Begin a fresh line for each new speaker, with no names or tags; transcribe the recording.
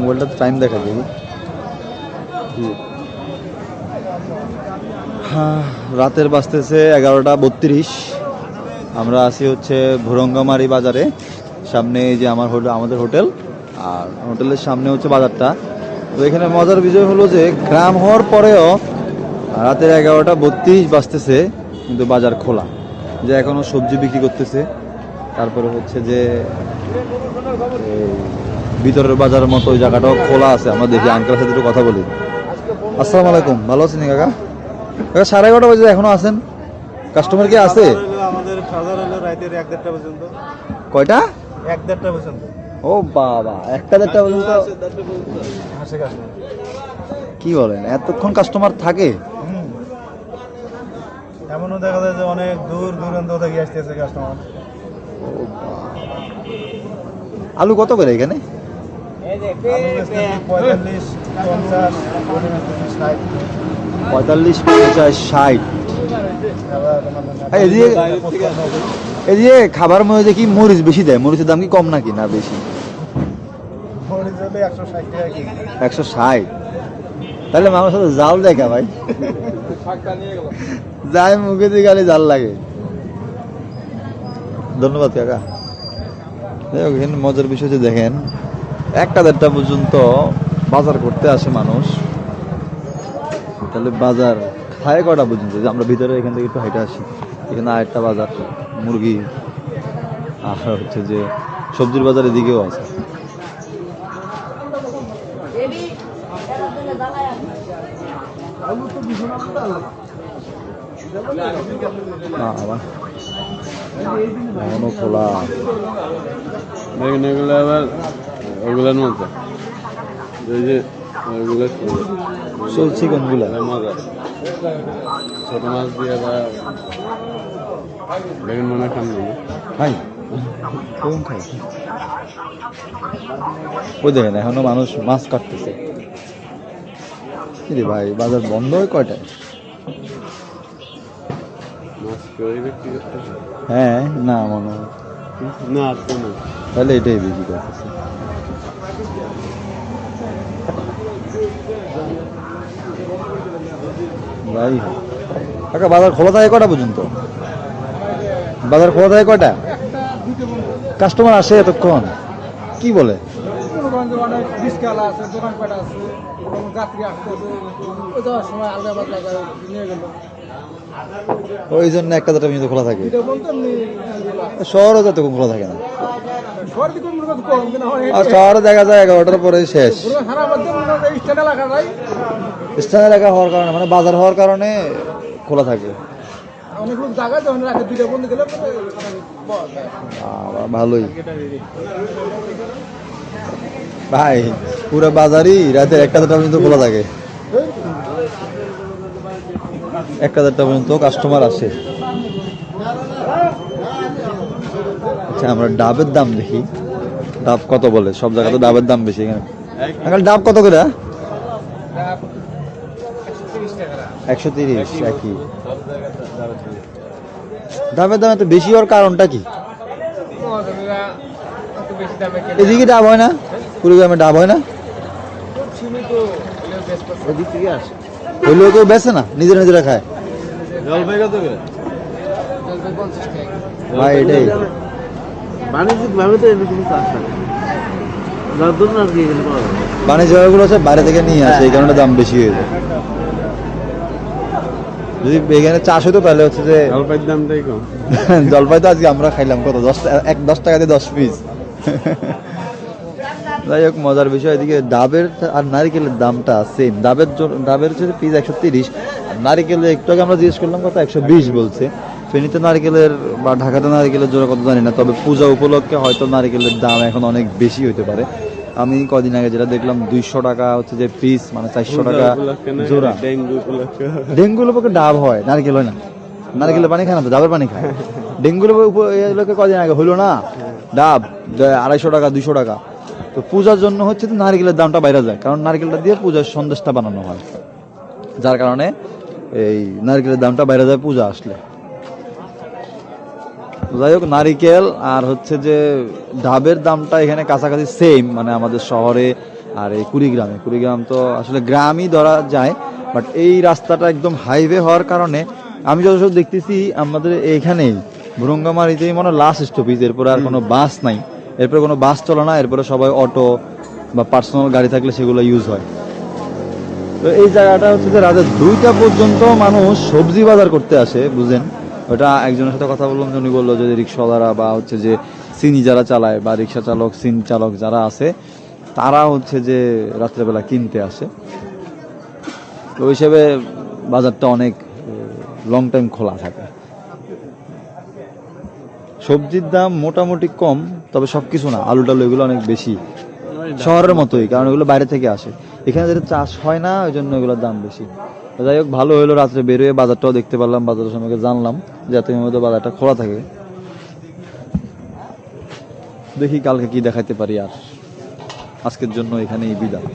মোবাইলটা টাইম দেখা যাবে হ্যাঁ রাতের বাজতেছে এগারোটা বত্রিশ। আমরা আছি হচ্ছে ভুরঙ্গামারি বাজারে। সামনে যে আমার হোটেল, আমাদের হোটেল, আর হোটেলের সামনে হচ্ছে বাজারটা। তো এখানে মজার বিষয় হলো যে, গ্রাম হওয়ার পরেও রাতের এগারোটা বত্রিশ বাজতেছে, কিন্তু বাজার খোলা। যে এখনও সবজি বিক্রি করতেছে, তারপরে হচ্ছে যে ভিতরের বাজারের মতো ওই জায়গাটাও খোলা আছে আমরা দেখি আঙ্কেলের সাথে একটু কথা বলি। আসসালামু আলাইকুম ভালো আছেন কাকা? কাকা সাড়ে এগারোটা বাজে এখনও আছেন? কাস্টমার কি আছে?
আমাদের বাজার হলো এক দেড়টা পর্যন্ত।
কয়টা?
এক দেড়টা পর্যন্ত।
ও বাবা একটা দেড়টা পর্যন্ত? কি বলেন এতক্ষণ কাস্টমার থাকে?
এমনও দেখা যায় যে অনেক দূর দূরান্ত থেকে আসতেছে কাস্টমার
আলু কত করে এখানে?
পঁয়তাল্লিশ পঞ্চাশ
পঞ্চাশ ষাট। এদিকে এদিকে খাবার মধ্যে কি মরিচ বেশি দেয়। মরিচের দাম কি কম নাকি? না, বেশি।
একশো ষাট।
তাহলে মানুষ সাথে জাল দেখা ভাই। যাই মুখে দিয়ে গালে জাল লাগে। ধন্যবাদ কাকা। মজার বিষয় দেখেন একটা দেড়টা পর্যন্ত বাজার করতে আসে মানুষ। তাহলে বাজার খায় কটা পর্যন্ত? যে আমরা ভিতরে এখান থেকে একটু হাইটে আসি। এখানে আরেকটা বাজার, মুরগি আর হচ্ছে যে সবজির বাজার এদিকেও আছে। খোলা।
আবার ওগুলোর মতো এই যে ওগুলো
চলছে কোনগুলা
মজা ছোট মাছ দিয়ে বা বেগুন মনে খান
খাই। খাই। ওই দেখেন এখনও মানুষ মাছ কাটতেছে। কিরে ভাই বাজার বন্ধ হয় কয়টায়? হ্যাঁ না মনে হয়।
না না।
তাহলে এটাই বিক্রি করতেছে। কাকা, বাজার খোলা থাকে কটা পর্যন্ত? বাজার খোলা থাকে কটা? কাস্টমার আসে এতক্ষণ? কি বলে?
ওই
জন্য একটা দুটা খোলা থাকে। শহরও যতক্ষণ খোলা থাকে না। আর শহরে দেখা যায় এগারোটার পরে শেষ।
স্ট্যান্ড এলাকা
হওয়ার কারণে মানে বাজার হওয়ার কারণে খোলা থাকে। ভালোই। ভাই, পুরো বাজারই রাতে একটা দেড়টা পর্যন্ত খোলা থাকে। একটা দেড়টা পর্যন্ত কাস্টমার আসে। আচ্ছা আমরা ডাবের দাম দেখি। ডাব কত বলে? সব জায়গাতে ডাবের দাম বেশি এখানে। এখন ডাব কত করে? একশো তিরিশ একই। ডাবের দাম এত বেশি হওয়ার কারণটা কি? এদিকে ডাব হয় না? কুড়িগ্রামে ডাব হয় না? হইলেও কেউ বেছে না? নিজেরা নিজেরা খায়। ভাই এটাই।
বাণিজ্যিক ভাবে তো এরকম চাষ থাকে পাওয়া
বাণিজ্য বাইরে থেকে নিয়ে আসে এই কারণে দাম বেশি হয়ে যায়। যদি এখানে চাষ হতো তাহলে হচ্ছে যে
জলপাইয়ের দামটাই কম।
জলপাই তো আজকে আমরা খাইলাম কত? দশ এক দশ টাকা দিয়ে দশ পিস যাই হোক মজার বিষয় এদিকে ডাবের আর নারিকেলের দামটা সেম ডাবের ডাবের হচ্ছে পিস একশো তিরিশ নারিকেলের একটু আগে আমরা জিজ্ঞেস করলাম কত? একশো বিশ বলছে। ফেনীতে নারকেলের বা ঢাকাতে নারকেলের জোড়া কত জানি না তবে পূজা উপলক্ষে হয়তো নারকেলের দাম এখন অনেক বেশি হতে পারে। আমি কদিন আগে যেটা দেখলাম দুইশো টাকা হচ্ছে যে পিস মানে চারশো টাকা
উপলক্ষে
জোড়া।
ডেঙ্গু উপলক্ষে।
ডাব হয় নারকেল হয় না। নারকেলের পানি খায় না তো ডাবের পানি খায়। এই লোকে কদিন আগে হলো না ডাব আড়াইশো টাকা দুইশো টাকা। তো পূজার জন্য হচ্ছে তো নারকেলের দামটা বাইরে যায় কারণ নারকেলটা দিয়ে পূজার সন্দেশটা বানানো হয়। যার কারণে এই নারকেলের দামটা বাইরে যায় পূজা আসলে। যাই হোক, নারিকেল আর হচ্ছে যে ডাবের দামটা এখানে কাছাকাছি সেম মানে আমাদের শহরে আর এই কুড়িগ্রামে। কুড়িগ্রাম তো আসলে গ্রামই ধরা যায় বাট এই রাস্তাটা একদম হাইওয়ে হওয়ার কারণে আমি যতসব দেখতেছি, আমাদের এইখানেই, ভুরঙ্গামারিতেই মনে লাস্ট স্টপেজ এরপরে আর কোনো বাস নাই। এরপরে কোনো বাস চলে না, এরপরে সবাই অটো বা পার্সোনাল গাড়ি থাকলে সেগুলো ইউজ হয়। তো এই জায়গাটা হচ্ছে যে রাতে দুইটা পর্যন্ত মানুষ সবজি বাজার করতে আসে, বুঝেন? ওটা একজনের সাথে কথা বললাম যে উনি বলল যে রিক্সাওয়ালারা বা হচ্ছে যে সিনি যারা চালায় বা রিক্সা চালক, সিন চালক যারা আছে, তারা হচ্ছে যে রাত্রেবেলা কিনতে আসে। তো ওই হিসেবে বাজারটা অনেক লং টাইম খোলা থাকে। সবজির দাম মোটামুটি কম, তবে সব কিছু না, আলু টালু এগুলো অনেক বেশি। শহরের মতোই, কারণ এগুলো বাইরে থেকে আসে। এখানে যেটা চাষ হয় না, ওই জন্য এগুলোর দাম বেশি। যাই হোক, ভালো হলো রাত্রে বেরোয় বাজারটাও দেখতে পারলাম, বাজারের সম্পর্কে জানলাম যাতে মধ্যে বাজারটা খোলা থাকে। দেখি কালকে কি দেখাইতে পারি আর। আজকের জন্য এখানেই বিদায়।